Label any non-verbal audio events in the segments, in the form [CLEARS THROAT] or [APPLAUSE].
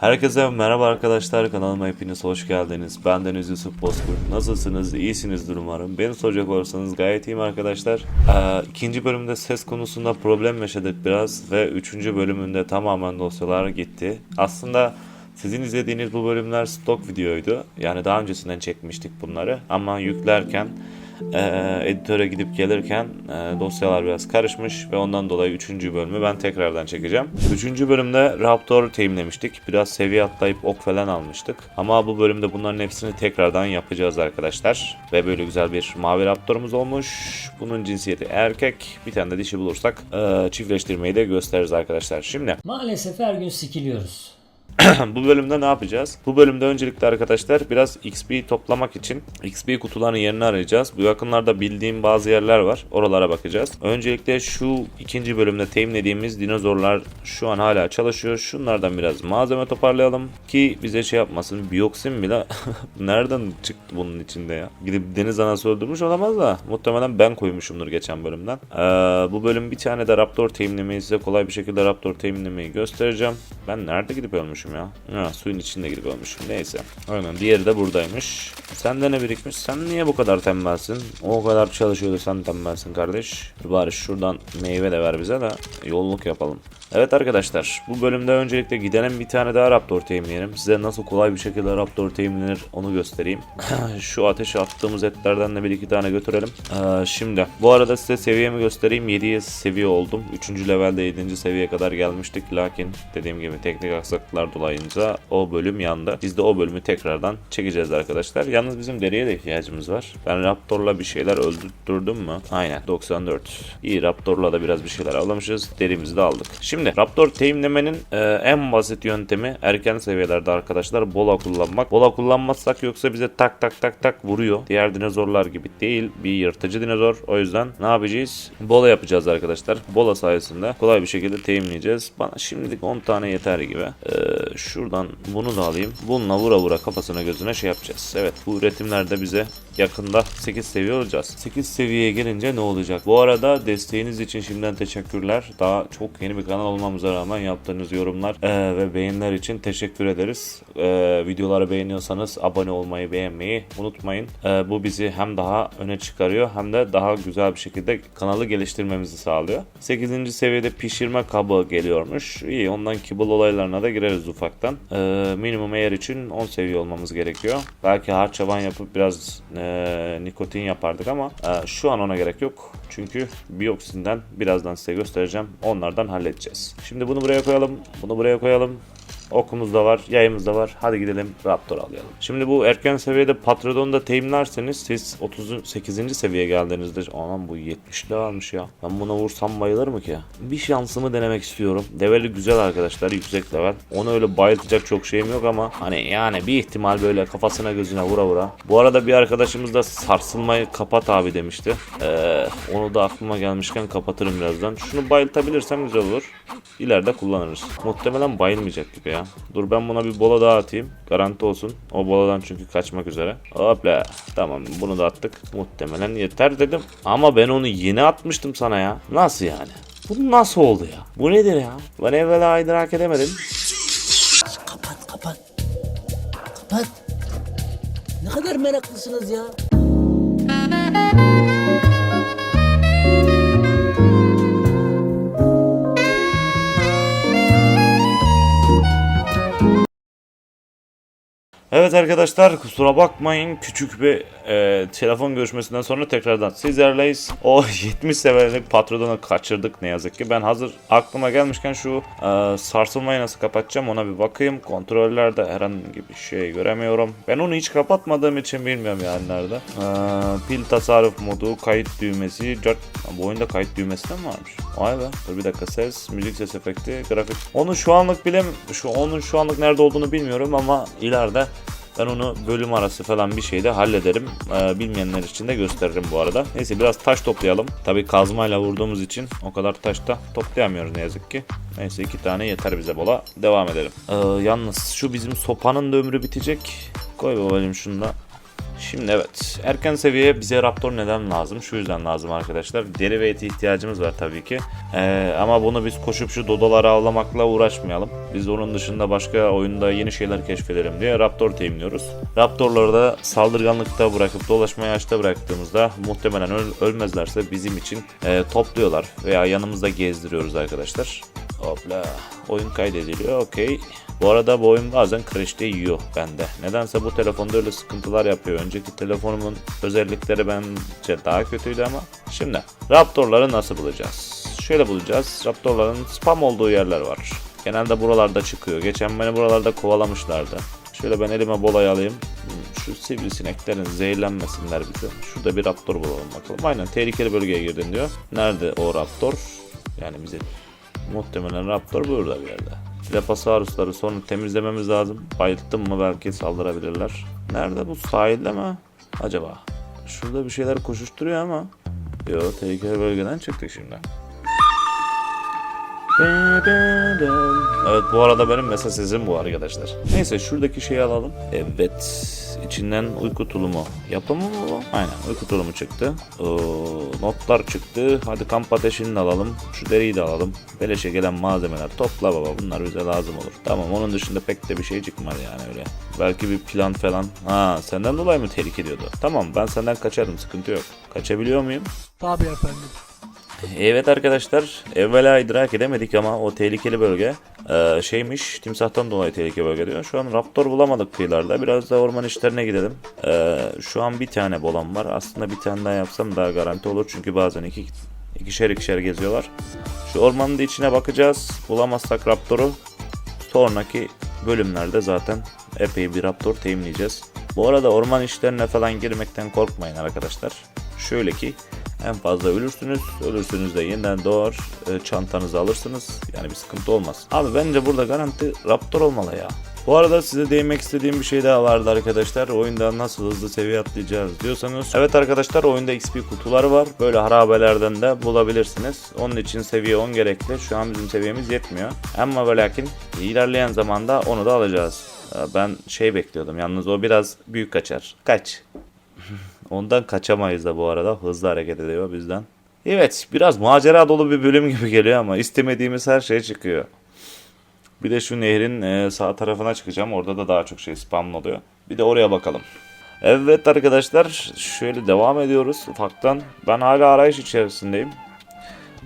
Herkese merhaba arkadaşlar kanalıma hepiniz hoş geldiniz. Ben Deniz Yusuf Bozkurt. Nasılsınız? İyisinizdir umarım. Beni soracak olursanız gayet iyiyim arkadaşlar. Ee, ikinci bölümde ses konusunda problem yaşadık biraz ve üçüncü bölümünde tamamen dosyalar gitti. Aslında sizin izlediğiniz bu bölümler stok videoydu. Yani daha öncesinden çekmiştik bunları ama yüklerken e, editöre gidip gelirken e, dosyalar biraz karışmış ve ondan dolayı 3. bölümü ben tekrardan çekeceğim. 3. bölümde Raptor teamlemiştik. Biraz seviye atlayıp ok falan almıştık. Ama bu bölümde bunların hepsini tekrardan yapacağız arkadaşlar. Ve böyle güzel bir mavi Raptor'umuz olmuş. Bunun cinsiyeti erkek. Bir tane de dişi bulursak e, çiftleştirmeyi de gösteririz arkadaşlar. Şimdi Maalesef her gün sikiliyoruz. [CLEARS THROAT] bu bölümde ne yapacağız? Bu bölümde öncelikle arkadaşlar biraz XP toplamak için XP kutularının yerini arayacağız. Bu yakınlarda bildiğim bazı yerler var. Oralara bakacağız. Öncelikle şu ikinci bölümde teminlediğimiz dinozorlar şu an hala çalışıyor. Şunlardan biraz malzeme toparlayalım ki bize şey yapmasın. Biyoksin bile [LAUGHS] nereden çıktı bunun içinde ya? Gidip deniz anası öldürmüş olamaz da muhtemelen ben koymuşumdur geçen bölümden. Ee, bu bölüm bir tane de Raptor teminlemeyi size kolay bir şekilde Raptor teminlemeyi göstereceğim. Ben nerede gidip ölmüşüm ya? Ha, suyun içinde gidip ölmüşüm. Neyse. Aynen. Diğeri de buradaymış. Sende ne birikmiş? Sen niye bu kadar tembelsin? O kadar çalışıyordu sen tembelsin kardeş. Bari şuradan meyve de ver bize de yolluk yapalım. Evet arkadaşlar bu bölümde öncelikle gidelim bir tane daha Raptor teminleyelim. Size nasıl kolay bir şekilde Raptor teminlenir onu göstereyim. [CLEARS THROAT] Şu ateşe attığımız etlerden de bir iki tane götürelim. Ee, şimdi bu arada size seviyemi göstereyim. 7'ye seviye oldum. 3. levelde 7. seviyeye kadar gelmiştik. Lakin dediğim gibi teknik aksaklıklar dolayınca o bölüm yandı. Biz de o bölümü tekrardan çekeceğiz arkadaşlar. Yalnız bizim deriye de ihtiyacımız var. Ben Raptor'la bir şeyler öldürdüm mü? Aynen 94. İyi Raptor'la da biraz bir şeyler almışız. Derimizi de aldık. Şimdi Raptor teamlemenin e, en basit yöntemi erken seviyelerde arkadaşlar bola kullanmak. Bola kullanmazsak yoksa bize tak tak tak tak vuruyor. Diğer dinozorlar gibi değil. Bir yırtıcı dinozor. O yüzden ne yapacağız? Bola yapacağız arkadaşlar. Bola sayesinde kolay bir şekilde teamleyeceğiz. Bana şimdilik 10 tane yeter gibi. Ee, şuradan bunu da alayım. Bununla vura vura kafasına gözüne şey yapacağız. Evet bu üretimlerde bize yakında 8 seviye olacağız. 8 seviyeye gelince ne olacak? Bu arada desteğiniz için şimdiden teşekkürler. Daha çok yeni bir kanal olmamıza rağmen yaptığınız yorumlar eee, ve beğeniler için teşekkür ederiz. Eee, videoları beğeniyorsanız abone olmayı, beğenmeyi unutmayın. Eee, bu bizi hem daha öne çıkarıyor hem de daha güzel bir şekilde kanalı geliştirmemizi sağlıyor. 8. seviyede pişirme kabı geliyormuş. İyi ondan kibble olaylarına da gireriz ufaktan. Eee, minimum eğer için 10 seviye olmamız gerekiyor. Belki harçaban yapıp biraz eee, nikotin yapardık ama eee, şu an ona gerek yok. Çünkü bioksinden birazdan size göstereceğim. Onlardan halledeceğiz. Şimdi bunu buraya koyalım. Bunu buraya koyalım. Okumuz da var, yayımız da var. Hadi gidelim Raptor alayalım. Şimdi bu erken seviyede Patrodon'da teamlerseniz siz 38. seviyeye geldiğinizde anam bu 70'li almış ya. Ben buna vursam bayılır mı ki? Bir şansımı denemek istiyorum. Leveli güzel arkadaşlar, yüksek level. Onu öyle bayıltacak çok şeyim yok ama hani yani bir ihtimal böyle kafasına gözüne vura vura. Bu arada bir arkadaşımız da sarsılmayı kapat abi demişti. Ee, onu da aklıma gelmişken kapatırım birazdan. Şunu bayıltabilirsem güzel olur. İleride kullanırız. Muhtemelen bayılmayacak gibi ya. Dur ben buna bir bola daha atayım. Garanti olsun. O boladan çünkü kaçmak üzere. Hopla. Tamam bunu da attık. Muhtemelen yeter dedim. Ama ben onu yeni atmıştım sana ya. Nasıl yani? Bu nasıl oldu ya? Bu nedir ya? Ben evvela idrak edemedim. Kapat kapat. Kapat. Ne kadar meraklısınız ya. Evet arkadaşlar kusura bakmayın küçük bir e, telefon görüşmesinden sonra tekrardan sizlerleyiz. O [LAUGHS] 70 severlik patronu kaçırdık ne yazık ki. Ben hazır aklıma gelmişken şu e, sarsılmayı nasıl kapatacağım ona bir bakayım. Kontrollerde herhangi bir şey göremiyorum. Ben onu hiç kapatmadığım için bilmiyorum yani nerede. E, pil tasarruf modu, kayıt düğmesi. Cart... Bu oyunda kayıt düğmesi de mi varmış? Vay be. Dur bir dakika ses, müzik ses efekti, grafik. Onu şu anlık bilem, şu onun şu anlık nerede olduğunu bilmiyorum ama ileride ben onu bölüm arası falan bir şeyde hallederim. Ee, bilmeyenler için de gösteririm bu arada. Neyse biraz taş toplayalım. Tabi kazmayla vurduğumuz için o kadar taş da toplayamıyoruz ne yazık ki. Neyse iki tane yeter bize bola. Devam edelim. Ee, yalnız şu bizim sopanın da ömrü bitecek. Koy babacım şunu da. Şimdi evet erken seviye bize Raptor neden lazım? Şu yüzden lazım arkadaşlar. Deri ihtiyacımız var tabii ki. Ee, ama bunu biz koşup şu dodoları avlamakla uğraşmayalım. Biz onun dışında başka oyunda yeni şeyler keşfedelim diye Raptor teamliyoruz. Raptorları da saldırganlıkta bırakıp dolaşmaya açta bıraktığımızda muhtemelen öl- ölmezlerse bizim için e, topluyorlar veya yanımızda gezdiriyoruz arkadaşlar. Hopla. Oyun kaydediliyor. Okey. Bu arada bu oyun bazen crash'te yiyor bende. Nedense bu telefonda öyle sıkıntılar yapıyor. Önceki telefonumun özellikleri bence daha kötüydü ama. Şimdi Raptor'ları nasıl bulacağız? Şöyle bulacağız. Raptor'ların spam olduğu yerler var. Genelde buralarda çıkıyor. Geçen beni buralarda kovalamışlardı. Şöyle ben elime bolayı alayım. Hmm, Şu sivrisineklerin zehirlenmesinler bize. Şurada bir raptor bulalım bakalım. Aynen tehlikeli bölgeye girdin diyor. Nerede o raptor? Yani bize Muhtemelen Raptor burada bir yerde. Lepasaurusları sonra temizlememiz lazım. Bayılttım mı belki saldırabilirler. Nerede bu sahilde mi? Acaba? Şurada bir şeyler koşuşturuyor ama. Yo tehlikeli bölgeden çıktık şimdi. Evet bu arada benim mesaj sesim bu arkadaşlar. Neyse şuradaki şeyi alalım. Evet içinden uyku tulumu. Yapımı mı bu? Aynen uyku tulumu çıktı. Oo, notlar çıktı. Hadi kamp ateşini de alalım. Şu deriyi de alalım. Beleşe gelen malzemeler topla baba bunlar bize lazım olur. Tamam onun dışında pek de bir şey çıkmadı yani öyle. Belki bir plan falan. Ha senden dolayı mı tehlike ediyordu? Tamam ben senden kaçarım sıkıntı yok. Kaçabiliyor muyum? Tabii efendim. Evet arkadaşlar evvela idrak edemedik ama o tehlikeli bölge e, şeymiş timsahtan dolayı tehlikeli bölge diyor. Şu an raptor bulamadık kıyılarda biraz da orman işlerine gidelim. E, şu an bir tane bolam var aslında bir tane daha yapsam daha garanti olur çünkü bazen iki, ikişer ikişer geziyorlar. Şu ormanın da içine bakacağız bulamazsak raptoru sonraki bölümlerde zaten epey bir raptor teyimleyeceğiz. Bu arada orman işlerine falan girmekten korkmayın arkadaşlar. Şöyle ki en fazla ölürsünüz. Ölürsünüz de yeniden doğar. e, çantanızı alırsınız. Yani bir sıkıntı olmaz. Abi bence burada garanti Raptor olmalı ya. Bu arada size değinmek istediğim bir şey daha vardı arkadaşlar. Oyunda nasıl hızlı seviye atlayacağız diyorsanız. Evet arkadaşlar oyunda XP kutuları var. Böyle harabelerden de bulabilirsiniz. Onun için seviye 10 gerekli. Şu an bizim seviyemiz yetmiyor. Ama ve lakin ilerleyen zamanda onu da alacağız. Ee, Ben şey bekliyordum. Yalnız o biraz büyük kaçar. Kaç. [LAUGHS] Ondan kaçamayız da bu arada. Hızlı hareket ediyor bizden. Evet biraz macera dolu bir bölüm gibi geliyor ama istemediğimiz her şey çıkıyor. Bir de şu nehrin e, sağ tarafına çıkacağım. Orada da daha çok şey spamlı oluyor. Bir de oraya bakalım. Evet arkadaşlar şöyle devam ediyoruz ufaktan. Ben hala arayış içerisindeyim.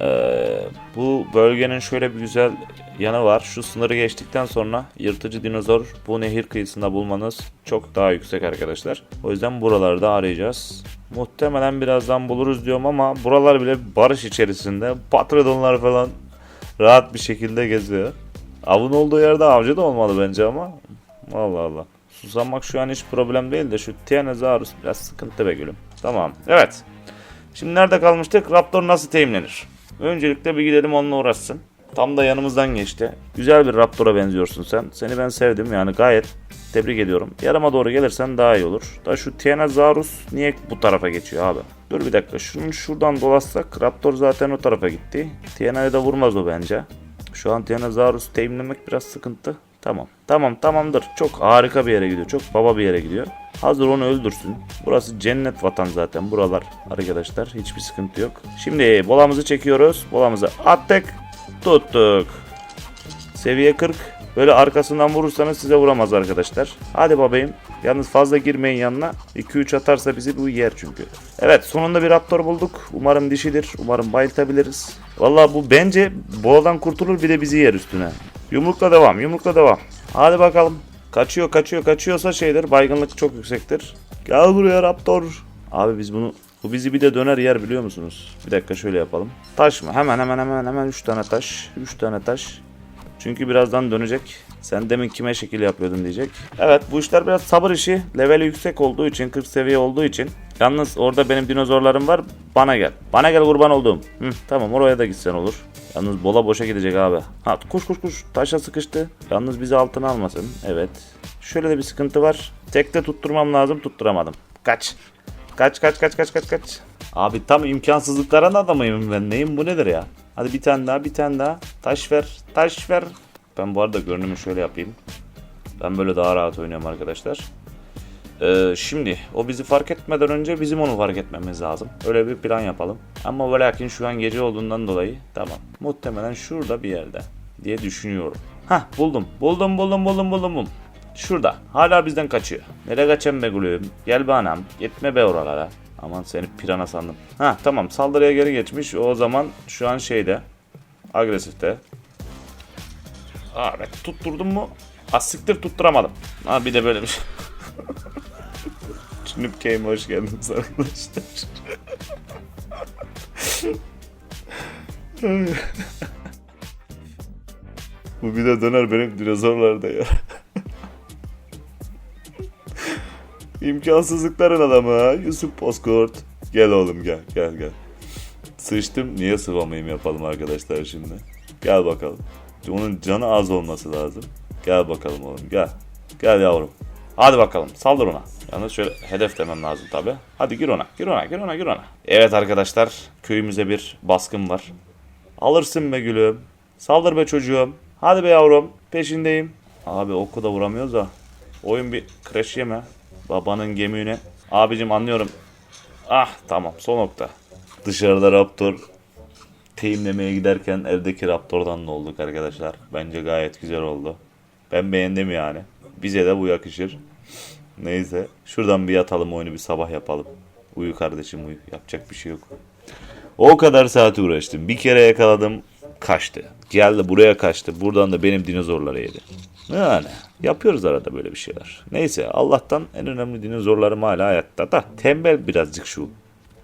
Ee, bu bölgenin şöyle bir güzel yanı var. Şu sınırı geçtikten sonra yırtıcı dinozor bu nehir kıyısında bulmanız çok daha yüksek arkadaşlar. O yüzden buralarda arayacağız. Muhtemelen birazdan buluruz diyorum ama buralar bile barış içerisinde. Patrodonlar falan rahat bir şekilde geziyor. Avın olduğu yerde avcı da olmalı bence ama. Allah Allah. Susamak şu an hiç problem değil de şu Tyrannosaurus biraz sıkıntı be gülüm. Tamam. Evet. Şimdi nerede kalmıştık? Raptor nasıl teminlenir? Öncelikle bir gidelim onunla uğraşsın. Tam da yanımızdan geçti. Güzel bir Raptor'a benziyorsun sen. Seni ben sevdim yani gayet tebrik ediyorum. Yarıma doğru gelirsen daha iyi olur. Da şu Tyrannosaurus niye bu tarafa geçiyor abi? Dur bir dakika şunu şuradan dolaşsak Raptor zaten o tarafa gitti. Tyranno'ya da vurmaz o bence. Şu an Tyrannosaurus teminlemek biraz sıkıntı. Tamam. Tamam tamamdır. Çok harika bir yere gidiyor. Çok baba bir yere gidiyor. Hazır onu öldürsün. Burası cennet vatan zaten. Buralar arkadaşlar. Hiçbir sıkıntı yok. Şimdi bolamızı çekiyoruz. Bolamızı attık. Tuttuk. Seviye 40. Böyle arkasından vurursanız size vuramaz arkadaşlar. Hadi babayım. Yalnız fazla girmeyin yanına. 2-3 atarsa bizi bu yer çünkü. Evet sonunda bir raptor bulduk. Umarım dişidir. Umarım bayıltabiliriz. Valla bu bence boğadan kurtulur bir de bizi yer üstüne. Yumrukla devam. Yumrukla devam. Hadi bakalım. Kaçıyor kaçıyor kaçıyorsa şeydir. Baygınlık çok yüksektir. Gel buraya raptor. Abi biz bunu bu bizi bir de döner yer biliyor musunuz? Bir dakika şöyle yapalım. Taş mı? Hemen hemen hemen hemen 3 tane taş. 3 tane taş. Çünkü birazdan dönecek. Sen demin kime şekil yapıyordun diyecek. Evet bu işler biraz sabır işi. Leveli yüksek olduğu için 40 seviye olduğu için. Yalnız orada benim dinozorlarım var. Bana gel. Bana gel kurban olduğum. Hı, tamam oraya da gitsen olur. Yalnız bola boşa gidecek abi. Ha koş koş koş. Taşa sıkıştı. Yalnız bizi altına almasın. Evet. Şöyle de bir sıkıntı var. Tekte tutturmam lazım. Tutturamadım. Kaç. Kaç kaç kaç kaç kaç kaç. Abi tam imkansızlıkların adamıyım ben. Neyim bu nedir ya? Hadi bir tane daha bir tane daha. Taş ver. Taş ver. Ben bu arada görünümü şöyle yapayım. Ben böyle daha rahat oynuyorum arkadaşlar. Ee, şimdi o bizi fark etmeden önce bizim onu fark etmemiz lazım. Öyle bir plan yapalım. Ama ve lakin şu an gece olduğundan dolayı tamam. Muhtemelen şurada bir yerde diye düşünüyorum. Hah buldum. Buldum buldum buldum buldum buldum. Şurada. Hala bizden kaçıyor. Nereye kaçayım be gülüm? Gel be anam. Gitme be oralara. Aman seni pirana sandım. Ha tamam saldırıya geri geçmiş. O zaman şu an şeyde. Agresifte. Aa tutturdum mu? Asiktir tutturamadım. Ha bir de böyle bir şey. [LAUGHS] Snoop Game'e hoş geldiniz arkadaşlar. Bu bir de döner benim dinozorlarda ya. İmkansızlıkların adamı. Yusuf Bozkurt. Gel oğlum gel gel gel. Sıçtım niye sıvamayayım yapalım arkadaşlar şimdi. Gel bakalım. Onun canı az olması lazım. Gel bakalım oğlum gel. Gel yavrum. Hadi bakalım saldır ona. Yalnız şöyle hedef demem lazım tabi. Hadi gir ona gir ona gir ona gir ona. Evet arkadaşlar köyümüze bir baskın var. Alırsın be gülüm. Saldır be çocuğum. Hadi be yavrum. Peşindeyim. Abi oku da vuramıyoruz da. Oyun bir crash yeme. Babanın gemiğine. Abicim anlıyorum. Ah tamam son nokta. Dışarıda Raptor teyimlemeye giderken evdeki Raptor'dan da olduk arkadaşlar. Bence gayet güzel oldu. Ben beğendim yani. Bize de bu yakışır. Neyse. Şuradan bir yatalım oyunu bir sabah yapalım. Uyu kardeşim uyu. Yapacak bir şey yok. O kadar saat uğraştım. Bir kere yakaladım. Kaçtı. Geldi buraya kaçtı. Buradan da benim dinozorları yedi. Yani yapıyoruz arada böyle bir şeyler. Neyse Allah'tan en önemli dinozorlarım hala hayatta da. Tembel birazcık şu.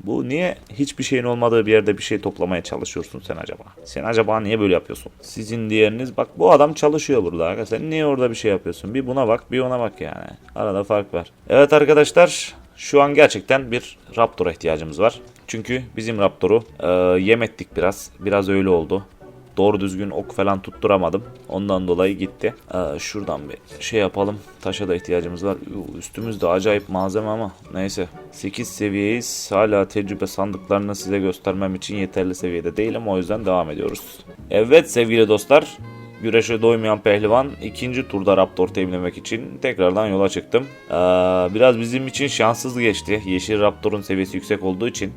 Bu niye hiçbir şeyin olmadığı bir yerde bir şey toplamaya çalışıyorsun sen acaba? Sen acaba niye böyle yapıyorsun? Sizin diğeriniz bak bu adam çalışıyor burada. Sen niye orada bir şey yapıyorsun? Bir buna bak bir ona bak yani. Arada fark var. Evet arkadaşlar şu an gerçekten bir Raptor'a ihtiyacımız var. Çünkü bizim Raptor'u e, yem ettik biraz. Biraz öyle oldu. Doğru düzgün ok falan tutturamadım. Ondan dolayı gitti. Ee, şuradan bir şey yapalım. Taşa da ihtiyacımız var. Üstümüzde acayip malzeme ama neyse. 8 seviyeyiz. Hala tecrübe sandıklarını size göstermem için yeterli seviyede değilim. O yüzden devam ediyoruz. Evet sevgili dostlar. Güreşe doymayan pehlivan ikinci turda Raptor temizlemek için tekrardan yola çıktım. Ee, biraz bizim için şanssız geçti. Yeşil Raptor'un seviyesi yüksek olduğu için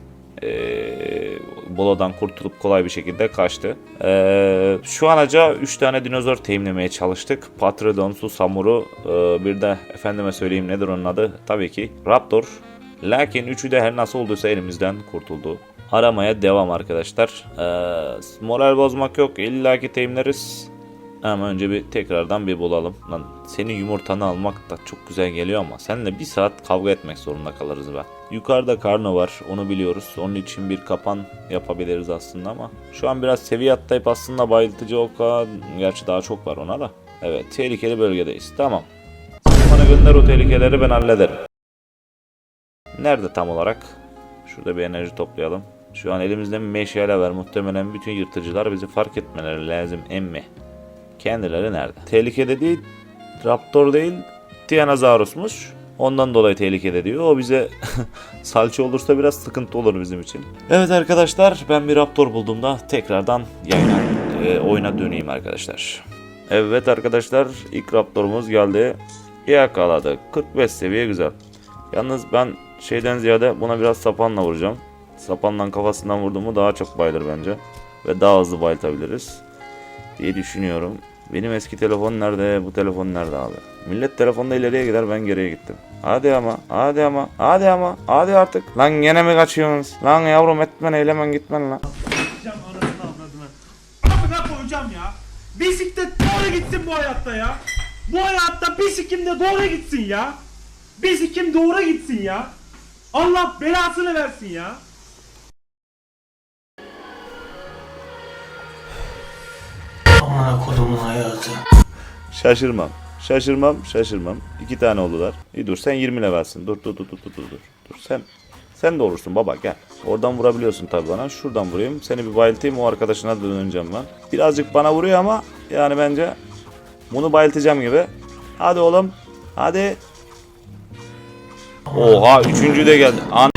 Bolo'dan kurtulup kolay bir şekilde kaçtı. Ee, şu anaca 3 tane dinozor teyimlemeye çalıştık. Patrodon, Susamuru, ee, bir de efendime söyleyeyim nedir onun adı? Tabii ki Raptor. Lakin üçü de her nasıl olduysa elimizden kurtuldu. Aramaya devam arkadaşlar. Ee, moral bozmak yok. İlla ki teyimleriz. Ama önce bir tekrardan bir bulalım. Lan senin yumurtanı almak da çok güzel geliyor ama seninle bir saat kavga etmek zorunda kalırız be. Yukarıda karno var onu biliyoruz. Onun için bir kapan yapabiliriz aslında ama şu an biraz seviye atlayıp aslında bayıltıcı oka gerçi daha çok var ona da. Evet tehlikeli bölgedeyiz. Tamam. Sen bana gönder o tehlikeleri ben hallederim. Nerede tam olarak? Şurada bir enerji toplayalım. Şu an elimizde meşale var. Muhtemelen bütün yırtıcılar bizi fark etmeleri lazım emmi. Kendileri nerede? Tehlikede değil, Raptor değil, Tyrannosaurus'muş. Ondan dolayı tehlikede diyor. O bize [LAUGHS] salça olursa biraz sıkıntı olur bizim için. Evet arkadaşlar ben bir Raptor bulduğumda tekrardan yayına, e, oyuna döneyim arkadaşlar. Evet arkadaşlar ilk Raptor'umuz geldi. Yakaladık. 45 seviye güzel. Yalnız ben şeyden ziyade buna biraz sapanla vuracağım. Sapanla kafasından vurduğumu daha çok bayılır bence. Ve daha hızlı bayıltabiliriz diye düşünüyorum. Benim eski telefon nerede? Bu telefon nerede abi? Millet telefonda ileriye gider ben geriye gittim. Hadi ama, hadi ama, hadi ama, hadi artık. Lan gene mi kaçıyorsunuz? Lan yavrum etmen eylemen gitmen lan. Anasını avradını. Amına koyacağım ya. Bisiklet doğru gitsin bu hayatta ya. Bu hayatta bisikim de doğru gitsin ya. Bisikim doğru gitsin ya. Allah belasını versin ya. Amına kodumun hayatı. Şaşırmam. Şaşırmam, şaşırmam. İki tane oldular. İyi dur sen 20 levelsin. Dur dur dur dur dur dur. Dur sen sen de olursun baba gel. Oradan vurabiliyorsun tabii bana. Şuradan vurayım. Seni bir bayıltayım o arkadaşına da döneceğim ben. Birazcık bana vuruyor ama yani bence bunu bayıltacağım gibi. Hadi oğlum. Hadi. Oha üçüncü de geldi. An